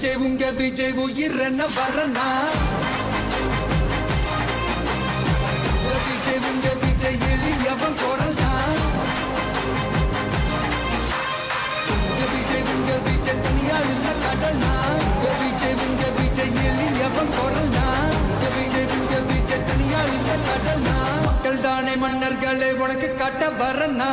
விஜய் உங்க விஜய் உயிர் என்ன வரனா விஜய் உங்க விஜய் எளியவன் குரல் தான் உங்க விஜய் உங்க விஜய் தனியாள் இல்ல கடல் நான் உங்க விஜய் உங்க விஜய் எளியவன் குரல் தான் உங்க விஜய் உங்க விஜய் தனியாள் இல்ல கடல் தான் மக்கள் தானே மன்னர்களே உனக்கு கட்ட வரனா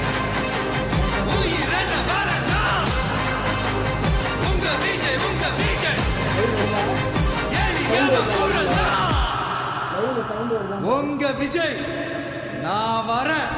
உங்க விஜய் நான் வரேன்.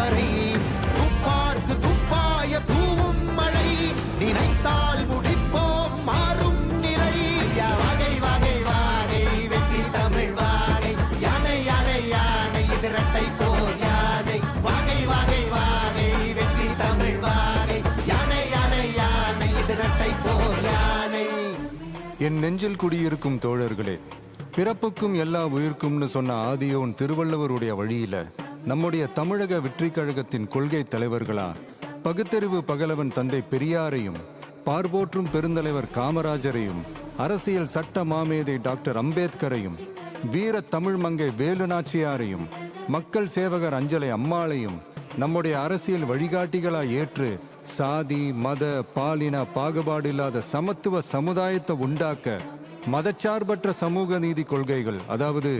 வரை துப்பார்க்கு துப்பாய தூவும் மழை. நினைத்தால் முடிப்போம் மாறும் நிலை. வகை வகை வாகை வெற்றி தமிழ் வாகை. யானை யானை யானை இது இரட்டை போர் யானை. வாகை வகை வாகை வெற்றி தமிழ் வாகை. யானை யானை யானை இது இரட்டை போர் யானை. என் நெஞ்சில் குடியிருக்கும் தோழர்களே பிறப்புக்கும் எல்லா உயிர்க்கும்னு சொன்ன ஆதியோன் திருவள்ளுவருடைய வழியில நம்முடைய தமிழக வெற்றி கழகத்தின் கொள்கை தலைவர்களா பகுத்தறிவு பகலவன் தந்தை பெரியாரையும் பார்போற்றும் பெருந்தலைவர் காமராஜரையும் அரசியல் சட்ட மாமேதை டாக்டர் அம்பேத்கரையும் வீர தமிழ் மங்கை வேலு நாச்சியாரையும் மக்கள் சேவகர் அஞ்சலை அம்மாளையும் நம்முடைய அரசியல் வழிகாட்டிகளா ஏற்று சாதி மத பாலின பாகுபாடு இல்லாத சமத்துவ சமுதாயத்தை உண்டாக்க மதச்சார்பற்ற சமூக நீதி கொள்கைகள் அதாவது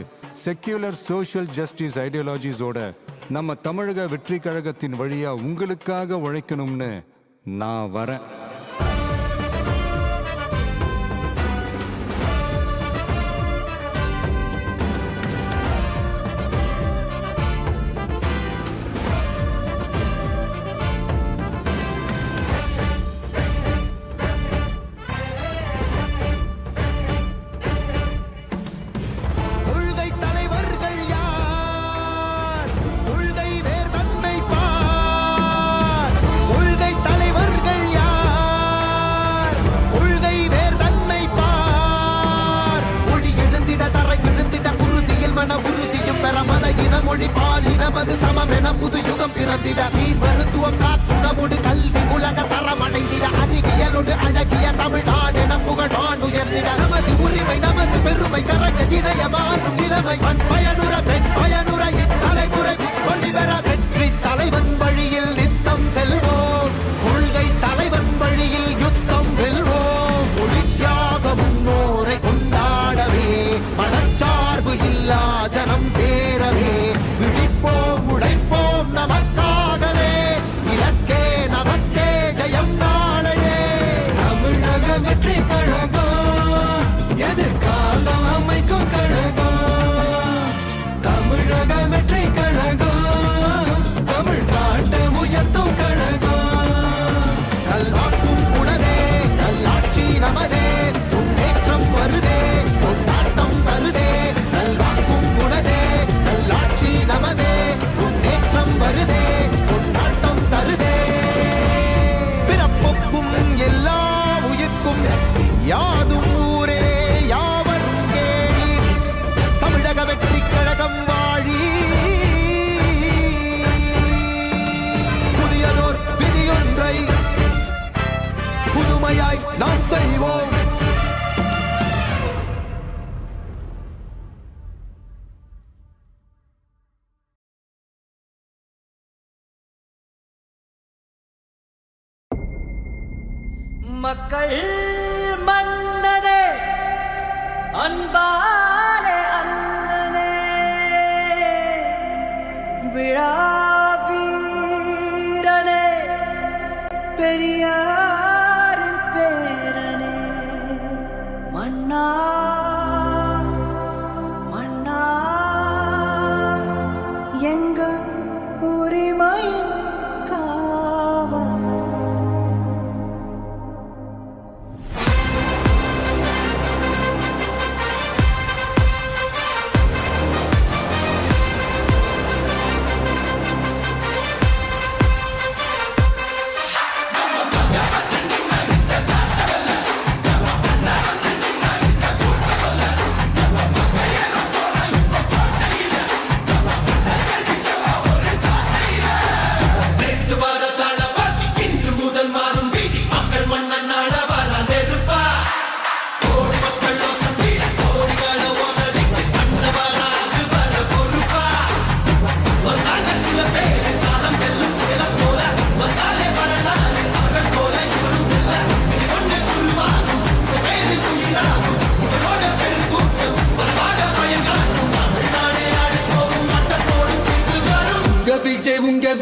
செக்யூலர் சோஷியல் ஜஸ்டிஸ் ஐடியாலஜிஸோட நம்ம தமிழக வெற்றி கழகத்தின் வழியா உங்களுக்காக உழைக்கணும்னு நான் வரேன். மொழி பாலி நமது சமம் புது யுகம் பிறந்திட. நீ மருத்துவம் காற்றுணவோடு கல்வி உலக தரமடைந்திட. அறிவியலோடு அழகிய தமிழ்நாடு என புகழான் உயர்ந்திட. நமது உரிமை நமது பெருமை கரக இணைய மாறும் நிலைமை. பண் பயனுற பெண் பயனு மக்கள் மன்னனே அன்பாலே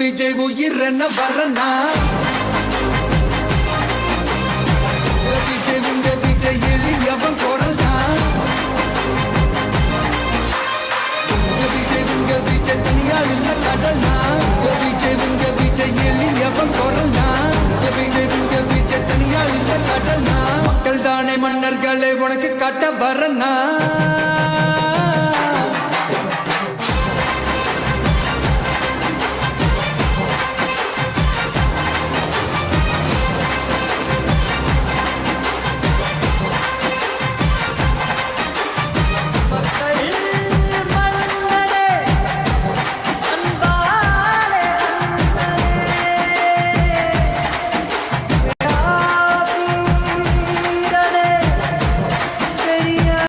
விஜய் உங்க விஜய் வரனா? விஜய் உங்க விஜய் எளியவன் குரல் தான் விஜய் உங்க விஜய் தனியாள் இல்ல கடல் தான் விஜய் உங்க விஜய் எளியவன் குரல் தான் விஜய் உங்க விஜய் தனியாள் இல்ல கடல் தான் மக்கள் தானே மன்னர்களை உனக்கு கட்ட வரனா?